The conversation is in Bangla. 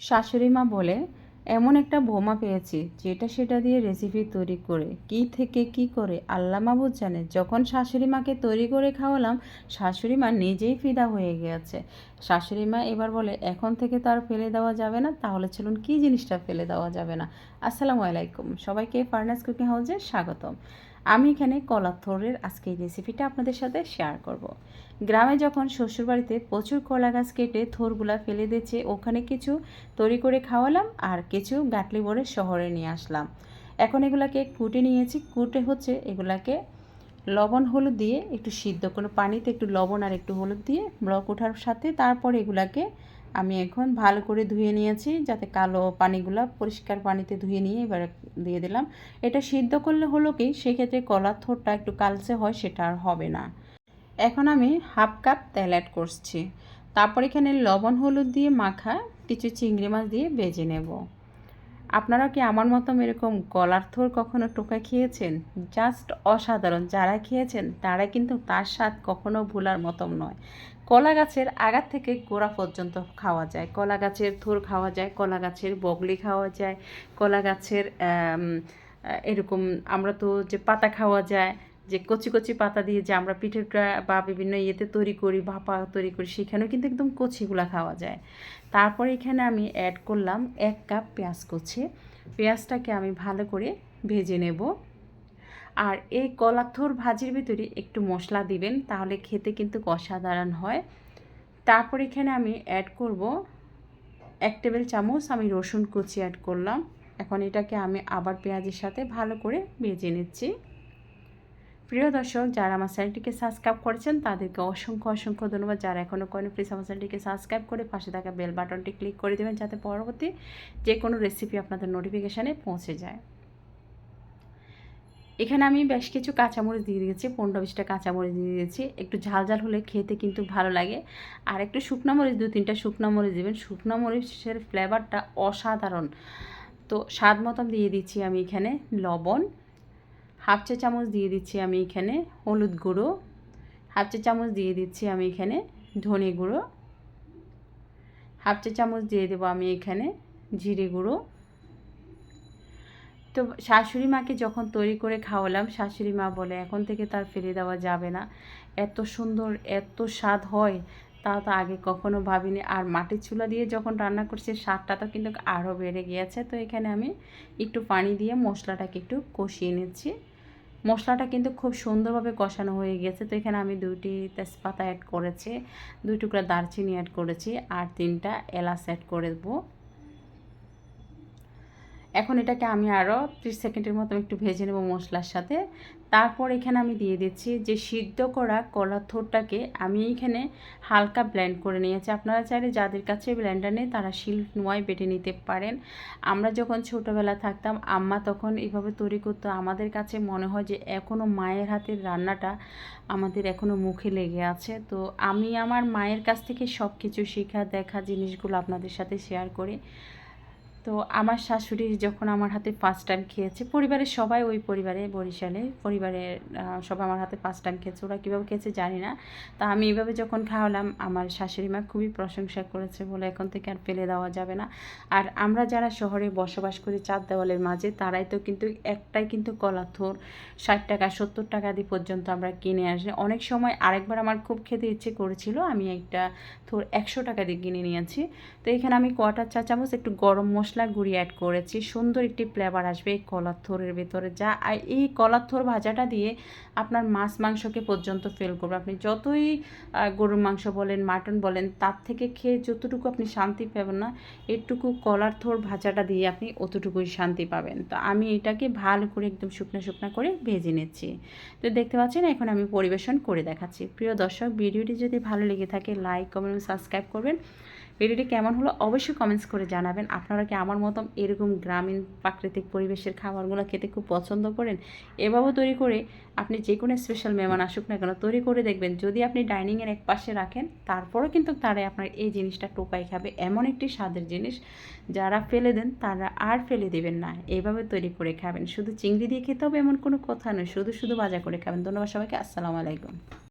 শাশুড়ি মা বলে, এমন একটা বোমা পেয়েছি, যেটা সেটা দিয়ে রেসিপি তৈরি করে, কি থেকে কি করে, আল্লাহ মাবুদ জানে। যখন শাশুড়ি মাকে তৈরি করে খাওয়ালাম, শাশুড়ি মা নিজেই ফিদা হয়ে গিয়েছে শাশুড়ি মা এবার বলে, এখন থেকে তো আর ফেলে দেওয়া যাবে না, তাহলে চলুন কি জিনিসটা ফেলে দেওয়া যাবে না? আসসালামু আলাইকুম, সবাইকে ফার্নাস কুকিং হাউসে স্বাগতম। আমি এখানে কলার থোরের আজকে এই রেসিপিটা আপনাদের সাথে শেয়ার করব। গ্রামে যখন শ্বশুরবাড়িতে প্রচুর কলা গাছ কেটে থোরগুলা ফেলে দিয়েছে, ওখানে কিছু তৈরি করে খাওয়ালাম আর কিছু গাটলি বড়ে শহরে নিয়ে আসলাম এখন এগুলাকে কুটে নিয়েছি কুটে হচ্ছে এগুলাকে লবণ হলুদ দিয়ে একটু সিদ্ধ কোনো পানিতে একটু লবণ আর একটু হলুদ দিয়ে ব্লক ওঠার সাথে তারপর এগুলাকে আমি এখন ভালো করে ধুয়ে নিয়েছি, যাতে কালো পানিগুলো পরিষ্কার পানিতে ধুয়ে নিয়ে এবার দিয়ে দিলাম। এটা সিদ্ধ করলে হলো কি, সেক্ষেত্রে কলার থোরটা একটু কালচে হয়, সেটা আর হবে না। এখন আমি হাফ কাপ তেল অ্যাড করছি। তারপর এখানে লবণ হলুদ দিয়ে মাখা কিছু চিংড়ি মাছ দিয়ে বেজে নেব। আপনারা কি আমার মতো এরকম গলার থোর কখনো টোকা খেয়েছেন? জাস্ট অসাধারণ। যারা খেয়েছেন, তারা কিন্তু তার স্বাদ কখনো ভুলার মতন নয়। কলা গাছের আগার থেকে গোড়া পর্যন্ত খাওয়া যায়। কলা গাছের থোর খাওয়া যায়, কলা গাছের বগলি খাওয়া যায়, কলা গাছের এরকম আমরা তো যে পাতা খাওয়া যায়, যে কচি কচি পাতা দিয়ে যে আমরা পিঠেটা বা বিভিন্ন ইয়েতে তৈরি করি, ভাপা তৈরি করি, সেখানেও কিন্তু একদম কচিগুলা খাওয়া যায়। তারপরে এখানে আমি অ্যাড করলাম এক কাপ পেঁয়াজ কচি। পেঁয়াজটাকে আমি ভালো করে ভেজে নেব। আর এই কলাথর ভাজির ভিতরে একটু মশলা দিবেন, তাহলে খেতে কিন্তু অসাধারণ হয়। তারপর এখানে আমি অ্যাড করব এক টেবিল চামচ আমি রসুন কুচি অ্যাড করলাম। এখন এটাকে আমি আবার পেঁয়াজের সাথে ভালো করে ভেজে নিচ্ছি। প্রিয় দর্শক, যারা আমার চ্যানেলটিকে সাবস্ক্রাইব করেছেন, তাদেরকে অসংখ্য অসংখ্য ধন্যবাদ। যারা এখনও করেন প্লিজ আমার চ্যানেলটিকে সাবস্ক্রাইব করে পাশে থাকা বেল বাটনটি ক্লিক করে দেবেন, যাতে পরবর্তী যে কোনো রেসিপি আপনাদের নোটিফিকেশানে পৌঁছে যায়। এখানে আমি বেশ কিছু কাঁচামরিচ দিয়ে দিয়েছি, পনেরো বিশটা কাঁচামরিচ দিয়ে দিয়েছি। একটু ঝাল ঝাল হলে খেতে কিন্তু ভালো লাগে। আর একটু শুকনো মরিচ, দু তিনটা শুকনো মরিচ দেবেন। শুকনো মরিচের ফ্লেভারটা অসাধারণ। তো স্বাদ মতন দিয়ে দিচ্ছি আমি এখানে লবণ। হাফ চা চামচ দিয়ে দিচ্ছি আমি এখানে হলুদ গুঁড়ো। হাফ চা চামচ দিয়ে দিচ্ছি আমি এখানে ধনে গুঁড়ো। হাফ চা চামচ দিয়ে দেবো আমি এখানে জিরে গুঁড়ো। তো শাশুড়ি মাকে যখন তৈরি করে খাওয়ালাম, শাশুড়ি মা বলে, এখন থেকে তার ফেলে দেওয়া যাবে না। এত সুন্দর, এত স্বাদ হয়, তা তো আগে কখনো ভাবিনি। আর মাটির চুলা দিয়ে যখন রান্না করছি, স্বাদটা তো কিন্তু আরও বেড়ে গিয়েছে। তো এখানে আমি একটু পানি দিয়ে মশলাটাকে একটু কষিয়ে নিচ্ছি। মশলাটা কিন্তু খুব সুন্দরভাবে কষানো হয়ে গেছে। তো এখানে আমি দুইটি তেজপাতা অ্যাড করেছি, দুই টুকরা দারচিনি অ্যাড করেছি, আর তিনটা এলাচ অ্যাড করে দেবো। এখন এটাকে আমি আরও ত্রিশ সেকেন্ডের মতো একটু ভেজে নেব মশলার সাথে। তারপর এখানে আমি দিয়ে দিচ্ছি যে সিদ্ধ করা কলার থোরটাকে আমি এইখানে হালকা ব্লেন্ড করে নিয়েছি। আপনারা চাইলে যাদের কাছে ব্লেন্ডার নেই তারা শিল নোয়ায় বেটে নিতে পারেন। আমরা যখন ছোটোবেলা থাকতাম, আম্মা তখন এইভাবে তৈরি করতো। আমাদের কাছে মনে হয় যে এখনও মায়ের হাতের রান্নাটা আমাদের এখনও মুখে লেগে আছে। তো আমি আমার মায়ের কাছ থেকে সব কিছু শেখা, দেখা জিনিসগুলো আপনাদের সাথে শেয়ার করি। তো আমার শাশুড়ি যখন আমার হাতে ফার্স্ট টাইম খেয়েছে, পরিবারের সবাই ওই পরিবারে, বরিশালে পরিবারের সবাই আমার হাতে ফার্স্ট টাইম খেয়েছে। ওরা কীভাবে খেয়েছে জানি না। তা আমি এইভাবে যখন খাওয়ালাম, আমার শাশুড়ি মা খুবই প্রশংসা করেছে বলে এখন থেকে আর ফেলে দেওয়া যাবে না। আর আমরা যারা শহরে বসবাস করি চার দেওয়ালের মাঝে, তারাই তো কিন্তু একটাই কিন্তু কলাথোর ষাট টাকা, সত্তর টাকা দিয়ে পর্যন্ত আমরা কিনে আসি। অনেক সময় আরেকবার আমার খুব খেতে ইচ্ছে করেছিল, আমি একটা থোর একশো টাকা দিয়ে কিনে নিয়েছি। তো এখানে আমি কোয়াটার চা চামচ একটু গরম মশলা মশলা গুঁড়ি অ্যাড করেছি। সুন্দর একটি ফ্লেভার আসবে এই কলার থোরের ভেতরে। যা এই কলার থোর ভাজাটা দিয়ে আপনার মাছ মাংসকে পর্যন্ত ফেল করবে। আপনি যতই গরুর মাংস বলেন মাটন বলেন, তার থেকে খেয়ে যতটুকু আপনি শান্তি পাবেন না, এটুকু কলার থোর ভাজাটা দিয়ে আপনি অতটুকুই শান্তি পাবেন। তো আমি এটাকে ভালো করে একদম শুকনো শুকনো করে ভেজে নিচ্ছি। তো দেখতে পাচ্ছেন, এখন আমি পরিবেশন করে দেখাচ্ছি। প্রিয় দর্শক, ভিডিওটি যদি ভালো লেগে থাকে লাইক কমেন্ট সাবস্ক্রাইব করবেন। ভিডিওটি কেমন হলো অবশ্যই কমেন্টস করে জানাবেন। আপনারা কি আমার মতো এরকম গ্রামীণ প্রাকৃতিক পরিবেশের খাবারগুলো খেতে খুব পছন্দ করেন এভাবেও তৈরি করে আপনি যে কোনো স্পেশাল মেহমান আসুক না কেন তৈরি করে দেখবেন, যদি আপনি ডাইনিংয়ের এক পাশে রাখেন, তারপরেও কিন্তু তারাই আপনার এই জিনিসটা টোকাই খাবে। এমন একটি স্বাদের জিনিস যারা ফেলে দেন, তারা আর ফেলে দেবেন না। এইভাবে তৈরি করে খাবেন। শুধু চিংড়ি দিয়ে খেতে হবে এমন কোনো কথা নয়, শুধু শুধু ভাজা করে খাবেন। ধন্যবাদ সবাইকে। আসসালামু আলাইকুম।